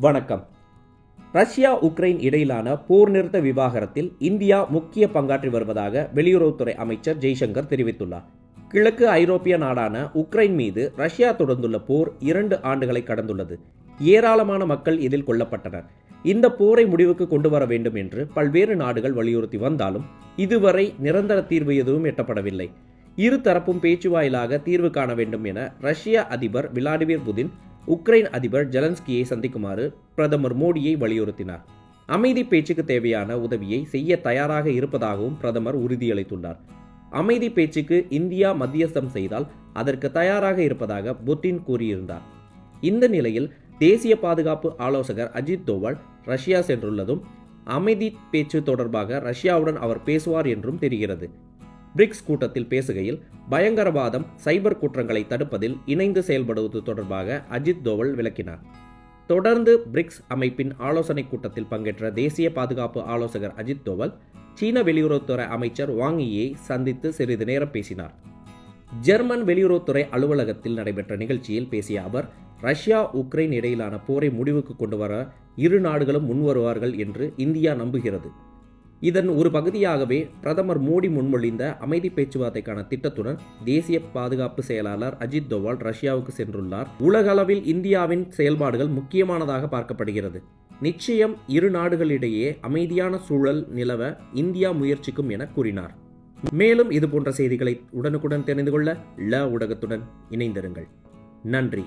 வணக்கம். Russia Ukraine இடையிலான போர் நிறுத்த விவாகரத்தில் இந்தியா முக்கிய பங்காற்றி வருவதாக வெளியுறவுத்துறை அமைச்சர் ஜெய்சங்கர் தெரிவித்துள்ளார். கிழக்கு ஐரோப்பிய நாடான உக்ரைன் மீது ரஷ்யா தொடர்ந்துள்ள போர் இரண்டு ஆண்டுகளை கடந்துள்ளது. ஏராளமான மக்கள் இதில் கொல்லப்பட்டனர். இந்த போரை முடிவுக்கு கொண்டு வர வேண்டும் என்று பல்வேறு நாடுகள் வலியுறுத்தி வந்தாலும் இதுவரை நிரந்தர தீர்வு எதுவும் எட்டப்படவில்லை. இரு தரப்பும் பேச்சு வாயிலாக தீர்வு காண வேண்டும் என ரஷ்ய அதிபர் விளாடிமிர் புதின் உக்ரைன் அதிபர் ஜெலன்ஸ்கியை சந்திக்குமாறு பிரதமர் மோடியை வலியுறுத்தினார். அமைதி பேச்சுக்கு தேவையான உதவியை செய்ய தயாராக இருப்பதாகவும் பிரதமர் உறுதியளித்துள்ளார். அமைதி பேச்சுக்கு இந்தியா மத்தியஸ்தம் செய்தால் அதற்கு தயாராக இருப்பதாக புட்டின் கூறியிருந்தார். இந்த நிலையில் தேசிய பாதுகாப்பு ஆலோசகர் அஜித் தோவல் ரஷ்யா சென்றுள்ளதும் அமைதி பேச்சு தொடர்பாக ரஷ்யாவுடன் அவர் பேசுவார் என்றும் தெரிகிறது. பிரிக்ஸ் கூட்டத்தில் பேசுகையில் பயங்கரவாதம் சைபர் குற்றங்களை தடுப்பதில் இணைந்து செயல்படுவது தொடர்பாக அஜித் தோவல் விளக்கினார். தொடர்ந்து பிரிக்ஸ் அமைப்பின் ஆலோசனைக் கூட்டத்தில் பங்கேற்ற தேசிய பாதுகாப்பு ஆலோசகர் அஜித் தோவல் சீன வெளியுறவுத்துறை அமைச்சர் வாங்கியை சந்தித்து சிறிது நேரம் பேசினார். ஜெர்மன் வெளியுறவுத்துறை அலுவலகத்தில் நடைபெற்ற நிகழ்ச்சியில் பேசிய அவர் ரஷ்யா உக்ரைன் இடையிலான போரை முடிவுக்கு கொண்டு வர இரு நாடுகளும் முன்வருவார்கள் என்று இந்தியா நம்புகிறது. இதன் ஒரு பகுதியாகவே பிரதமர் மோடி முன்மொழிந்த அமைதி பேச்சுவார்த்தைக்கான திட்டத்துடன் தேசிய பாதுகாப்பு செயலாளர் அஜித் தோவால் ரஷ்யாவுக்கு சென்றுள்ளார். உலகளவில் இந்தியாவின் செயல்பாடுகள் முக்கியமானதாக பார்க்கப்படுகிறது. நிச்சயம் இரு நாடுகளிடையே அமைதியான சூழல் நிலவ இந்தியா முயற்சிக்கும் என கூறினார். மேலும் இது போன்ற செய்திகளை உடனுக்குடன் தெரிந்து கொள்ள ல ஊடகத்துடன் இணைந்திருங்கள். நன்றி.